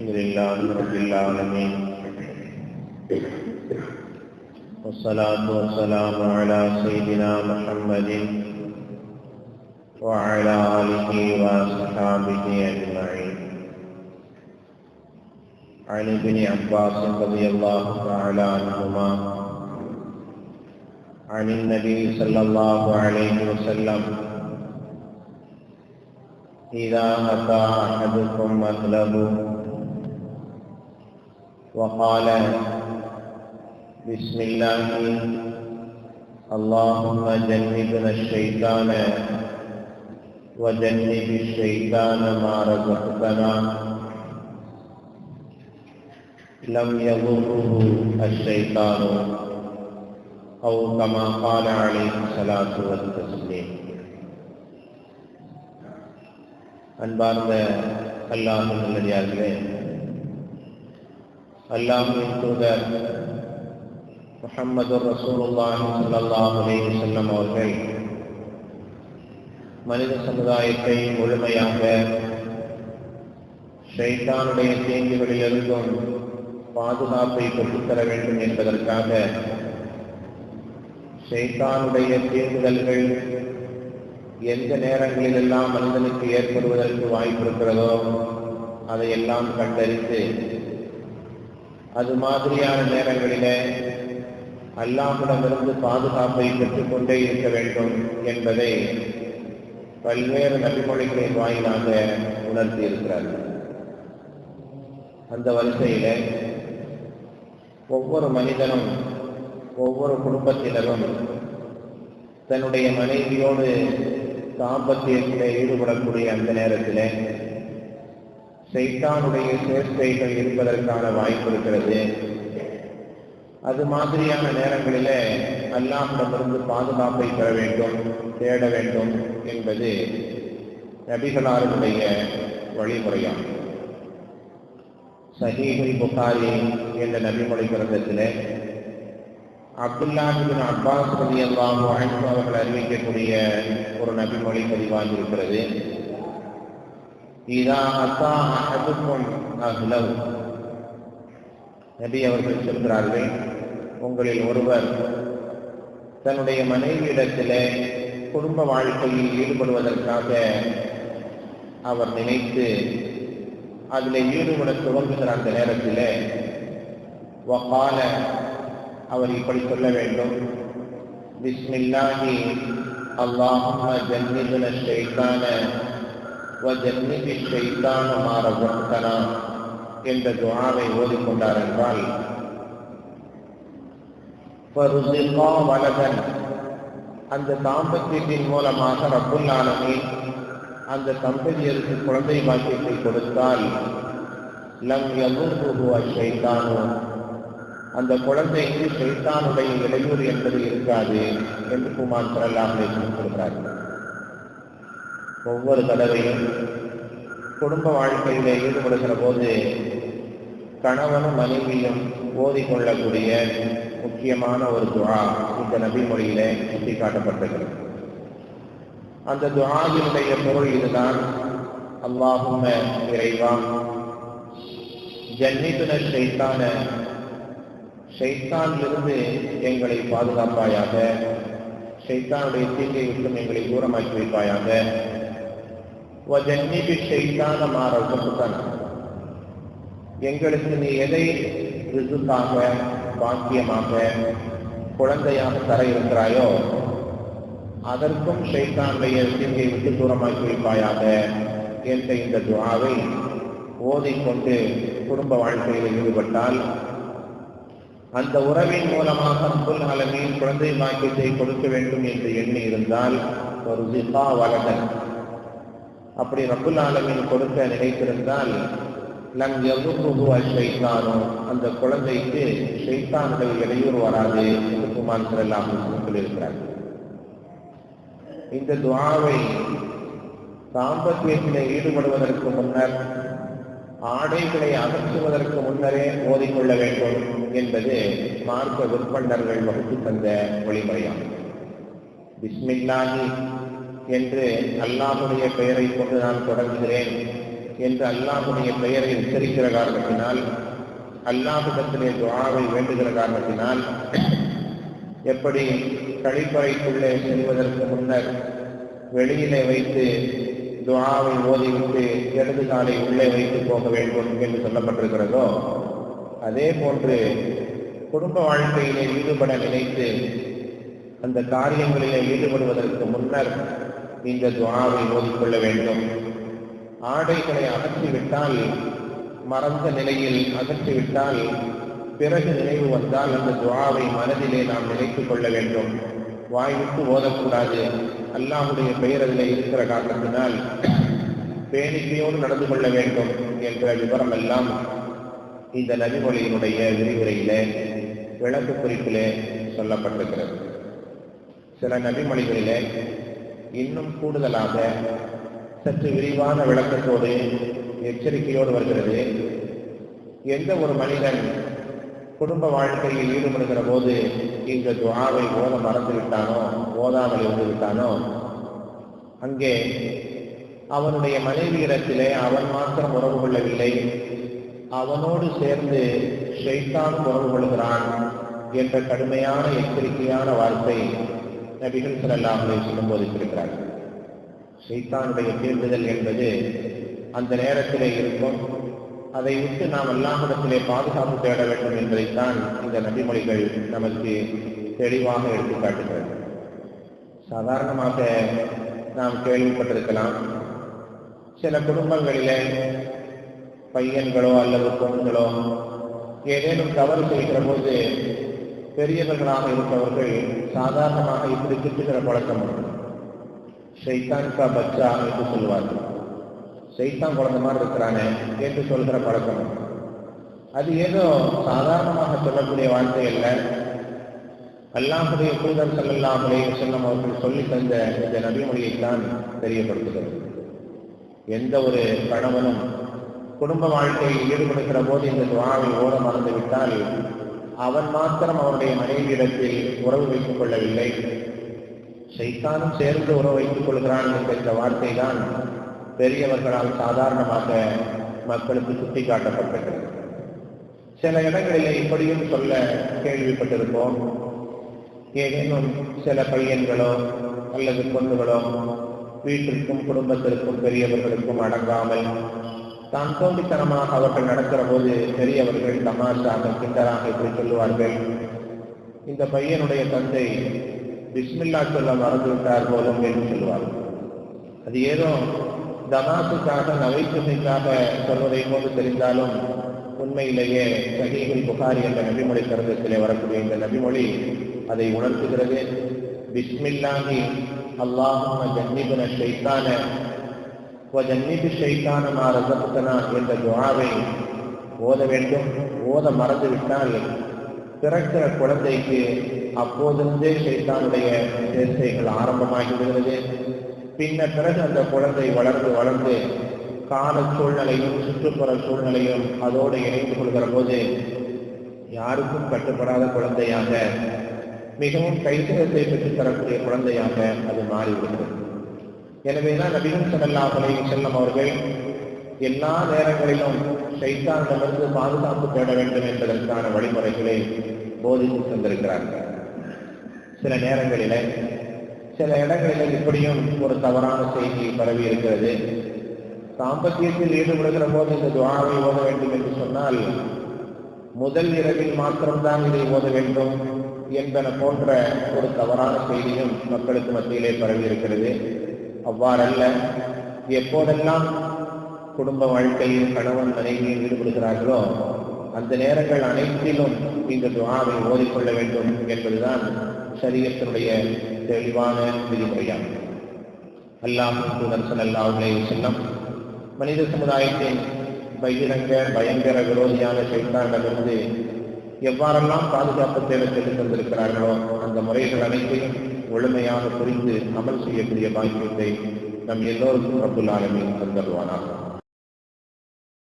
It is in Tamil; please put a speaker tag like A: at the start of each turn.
A: الحمد لله رب العالمين والصلاة والسلام على سيدنا محمد وعلى آله وصحابه أجمعين. عن ابن عباس رضي الله تعالى عنهما عن النبي صلى الله عليه وسلم، إذا أتى أحدكم أهله وقال، بسم الله اللهم جنبنا الشيطان وجنب الشيطان ما رزقتنا، لم يضره الشيطان او كما قال عليه الصلاة والتسليم انبار میں اللہ مجھے یاد میں அல்லாஹின் தூதர் முஹம்மது ரசூலுல்லாஹி ஸல்லல்லாஹு அலைஹி வஸல்லம் அவர்கள் மனித சமுதாயத்தை முழுமையாக ஷைத்தானுடைய தீங்குகளிலிருந்தும் பாதுகாப்பை பெற்றுத்தர வேண்டும் என்பதற்காக ஷைத்தானுடைய தீங்குதல்கள் எந்த நேரங்களிலெல்லாம் மனிதனுக்கு ஏற்படுவதற்கு வாய்ப்பிருக்கிறதோ அதையெல்லாம் கண்டறிந்து அது மாதிரியான நேரங்களிலே அல்லாஹிடமிருந்து பாதுகாப்பை பெற்றுக்கொண்டே இருக்க வேண்டும் என்பதை பல்வேறு நபிமொழிகளின் வாயிலாக உணர்த்தி இருக்கிறார்கள் அந்த வரிசையில ஒவ்வொரு மனிதனும் ஒவ்வொரு குடும்பத்தினரும் தன்னுடைய மனைவியோடு தாம்பத்தியத்திலே ஈடுபடக்கூடிய அந்த நேரத்தில் சைத்தானுடைய சேர்க்கைகள் இருப்பதற்கான வாய்ப்பு இருக்கிறது. அது மாதிரியான நேரங்களில அல்லாஹிடமிருந்து பாதுகாப்பை பெற வேண்டும் தேட வேண்டும் என்பது நபிகளாருடைய வழிமுறையாகும். சஹீஹுல் புகாரி என்ற நபிமொழி கிரந்தத்தில் அப்துல்லாஹிபின் அப்பாஸ் ரதி அல்லாஹு அவர்கள் அறிவிக்கக்கூடிய ஒரு நபிமொழி பதிவாகி இருக்கிறது இதா அத்தா நபி அவர்கள் சொல்கிறார்கள் உங்களில் ஒருவர் தன்னுடைய மனைவியிடத்தில் குடும்ப வாழ்க்கையில் ஈடுபடுவதற்காக அவர் நினைத்து அதில் ஈடுபட துவங்குகிற அந்த நேரத்தில் வகால அவர் இப்படி சொல்ல வேண்டும். பிஸ்மில்லாஹி அல்லாஹும்ம ஜன்னிதுன ஷைத்தான வஜன்னிபி ஷைத்தான மாற ஒட்டுக்கனா என்ற துவாவை ஓதிக்கொண்டார் என்றால் ஃபருசிகா வலதன் அந்த தாம்பத்தியத்தின் மூலமாக ரப்புல் அந்த தம்பதியருக்கு குழந்தை பாக்கியத்தை கொடுத்தால் லம் யமுர்ஹு அஷைத்தானு. அந்த குழந்தைக்கு ஷைத்தானுடைய இடையூறு என்பது இருக்காது என்று குமான் சரல்லாமல் சொல்கிறார்கள் ஒவ்வொரு தடவையும் குடும்ப வாழ்க்கையில ஈடுபடுகிற போது கணவனும் மனைவியும் ஓதிக்கொள்ளக்கூடிய முக்கியமான ஒரு துவா இந்த நபிமொழியில சுட்டிக்காட்டப்பட்டிருக்கிறது. அந்த துவாவினுடைய பொருள் இதுதான். அல்லாஹும இறைவா ஜன்னிதுன ஷைத்தான ஷைத்தானிலிருந்து எங்களை பாதுகாப்பாயாக ஷைத்தானுடைய தீங்கை விட்டும் எங்களை தூரமாக்கி வைப்பாயாக வஜன்னிபி ஷைத்தான மாறவுதான் எங்களுக்கு நீ எதை ரிசுக்காக பாக்கியமாக குழந்தையாக தர இருக்கிறாயோ அதற்கும் ஷைத்தானுடைய தீங்கை விட்டு தூரமாக்கி வைப்பாயாக என்ற இந்த துவாவை ஓதிக்கொண்டு குடும்ப வாழ்க்கையில் ஈடுபட்டால் அந்த உறவின் மூலமாக அன்புல் அலமின் குழந்தை பாக்கியத்தை கொடுக்க வேண்டும் என்று எண்ணி இருந்தால் ஒரு ஜிபா வலதன் அப்படி ரப்புல் ஆலமின் கொடுக்க நினைத்திருந்தால் நம் எவ்வளவு ஷைத்தானோ அந்த குழந்தைக்கு ஷைத்தானுடைய இடையூறு வராது என்று குமான் செல்லாம் சொல்லியிருக்கிறார். இந்த துவாவை தாம்பத்தியத்திலே ஈடுபடுவதற்கு முன்னர் ஆடைகளை அகற்றுவதற்கு முன்னரே ஓதிக்கொள்ள வேண்டும் என்பது மார்க்க விற்பனர்கள் வகுத்து தந்த வழிமுறையாகும். பிஸ்மில்லாஹி என்று அல்லாஹுடைய பெயரை கொண்டு நான் தொடங்குகிறேன் என்று அல்லாஹுடைய பெயரை உச்சரிக்கிற காரணத்தினால் அல்லாஹுடத்திலே துவாவை வேண்டுகிற காரணத்தினால் எப்படி கழிப்பறைக்குள்ளே செல்வதற்கு முன்னர் வெளியிலே வைத்து துவாவை ஓதிவிட்டு இடது காலை உள்ளே வைத்து போக வேண்டும் என்று சொல்லப்பட்டிருக்கிறதோ அதே போன்று குடும்ப வாழ்க்கையிலே ஈடுபட நினைத்து அந்த காரியங்களிலே ஈடுபடுவதற்கு முன்னர் இந்த துவாவை ஓதிக்கொள்ள வேண்டும். ஆடைகளை அகற்றிவிட்டால் மறந்த நிலையில் அகற்றிவிட்டால் பிறகு நினைவு வந்தால் அந்த துவாவை மனதிலே நாம் நினைத்துக் கொள்ள வேண்டும். வாய்விட்டு ஓதக்கூடாது. அல்லாஹுடைய பெயர் அதில் இருக்கிற காரணத்தினால் பேணிக்கையோடு நடந்து கொள்ள வேண்டும் என்ற விவரம் எல்லாம் இந்த நபிமொழியினுடைய விரிவுரையிலே விளக்கு குறிப்பிலே சொல்லப்பட்டிருக்கிறது. சில நபிமொழிகளிலே இன்னும் கூடுதலாக சற்று விரிவான விளக்கத்தோடு எச்சரிக்கையோடு வருகிறது. எந்த ஒரு மனிதன் குடும்ப வாழ்க்கையில் ஈடுபடுகிற போது இந்த துவாவை ஓத மறந்து விட்டானோ ஓதாமல் இருந்து விட்டானோ அங்கே அவனுடைய மனைவி இடத்திலே அவன் மாத்திரம் உறவு கொள்ளவில்லை. அவனோடு சேர்ந்து ஷெய்தான் உறவு கொள்கிறான் என்ற கடுமையான எச்சரிக்கையான வார்த்தை நபிகள் செல்லாமலை சொல்லும் போதித்திருக்கிறார்கள் ஷைத்தானுடைய தீர்வுதல் என்பது அந்த நேரத்திலே இருக்கும். அதை விட்டு நாம் எல்லாமிடத்திலே பாதுகாப்பு தேட வேண்டும் என்பதைத்தான் இந்த நபிமொழிகள் நமக்கு தெளிவாக எடுத்துக்காட்டுகிறது சாதாரணமாக நாம் கேள்விப்பட்டிருக்கலாம். சில குடும்பங்களிலே பையன்களோ அல்லது பொண்ணுகளோ ஏதேனும் தவறு செய்கிற போது பெரியவர்களாக இருப்பவர்கள் சாதாரணமாக இப்படி திட்டுகிற பழக்கம் உண்டு. ஷைத்தான் கா பச்சா என்று சொல்லுவார்கள். சைத்தான் குழந்தை மாதிரி இருக்கிறானே என்று சொல்கிற பழக்கம் அது ஏதோ சாதாரணமாக சொல்லக்கூடிய வார்த்தை அல்ல. அல்லாஹுடைய தூதர் செல்லல்லாமலே செல்லம் அவர்கள் சொல்லி தந்த இந்த நபிமொழியைத்தான் தெரியப்படுத்துகிறது. எந்த ஒரு கணவனும் குடும்ப வாழ்க்கையில் ஈடுபடுகிற போது இந்த துவாவை ஓட மறந்துவிட்டால் அவன் மாத்திரம் அவனுடைய மனைவியிடத்தில் உறவு வைத்துக் கொள்ளவில்லை. சைத்தானும் சேர்ந்து உறவு வைத்துக் கொள்கிறான் என்ற வார்த்தை தான் பெரியவர்களால் சாதாரணமாக மக்களுக்கு சுட்டிக்காட்டப்பட்டது. சில இடங்களிலே இப்படியும் சொல்ல கேள்விப்பட்டிருப்போம். ஏதேனும் சில பையன்களோ அல்லது பொண்ணுகளோ வீட்டிற்கும் குடும்பத்திற்கும் பெரியவர்களுக்கும் அடங்காமல் தான் தோண்டித்தனமாக அவர்கள் நடக்கிற போது பெரியவர்கள் தமாஷாக கிண்டராக இப்படி சொல்லுவார்கள். இந்த பையனுடைய தந்தை பிஸ்மில்லா சொல்ல மறந்துவிட்டார் போலும் என்று சொல்லுவார்கள் அது ஏதோ தமாசுக்காக நகைச்சுமைக்காக சொல்வதை போது தெரிந்தாலும் உண்மையிலேயே சகிகள் புகாரி என்ற நபிமொழி கருதத்திலே வரக்கூடிய இந்த நபிமொழி அதை உணர்த்துகிறது. பிஸ்மில்லாஹி அல்லாஹும ஜன்னிபுன ஷைத்தான ஜன்னிபு ஷைத்தான மா என்ற துவாவை ஓத வேண்டும். ஓத மறந்து விட்டால் பிறக்கிற குழந்தைக்கு அப்போதிருந்தே ஷைத்தானுடைய சேர்க்கைகள் ஆரம்பமாகி விடுகிறது பின்னர் பிறகு அந்த குழந்தை வளர்ந்து வளர்ந்து கால சூழ்நிலையும் சுற்றுப்புற சூழ்நிலையும் அதோடு இணைந்து கொள்கிற போது யாருக்கும் கட்டுப்படாத குழந்தையாக மிகவும் கைத்தகத்தை பெற்றுத் தரக்கூடிய குழந்தையாக அது மாறிவிடுகிறது. எனவேதான் நபிகள் சடல்லா அலைஹி செல்லம் அவர்கள் எல்லா நேரங்களிலும் சைத்தானிடமிருந்து பாதுகாப்பு தேட வேண்டும் என்பதற்கான வழிமுறைகளை போதித்து தந்திருக்கிறார்கள் சில நேரங்களிலே சில இடங்களில் இப்படியும் ஒரு தவறான செய்தி பரவி இருக்கிறது. சாம்பத்தியத்தில் ஈடுபடுகிற போது இந்த துவாவை ஓத வேண்டும் என்று சொன்னால் முதல் இரவில் மாத்திரம்தான் இதை ஓத வேண்டும் என்பன போன்ற ஒரு தவறான செய்தியும் மக்களுக்கு மத்தியிலே பரவி இருக்கிறது. அவ்வாறல்ல எப்போதெல்லாம் குடும்ப வாழ்க்கையில் கணவன் மனைவியில் ஈடுபடுகிறார்களோ அந்த நேரங்கள் அனைத்திலும் இந்த துவாவை ஓதிக்கொள்ள வேண்டும் என்பதுதான் சரியத்தினுடைய தெளிவான விதிமுறையாகும். அல்லாஹ் அல்லா அல்லாஹுலே செல்லம் மனித சமுதாயத்தின் பகிரங்க பயங்கர விரோதியான சைத்தானிடமிருந்து எவ்வாறெல்லாம் பாதுகாப்பு தேவை பெற்று தந்திருக்கிறார்களோ அந்த முறைகள் அனைத்தையும் முழுமையாக புரிந்து அமல் செய்யக்கூடிய பாக்கியத்தை நம் எல்லோருக்கும் ரப்புல் ஆலமின் தந்தருவானாகும்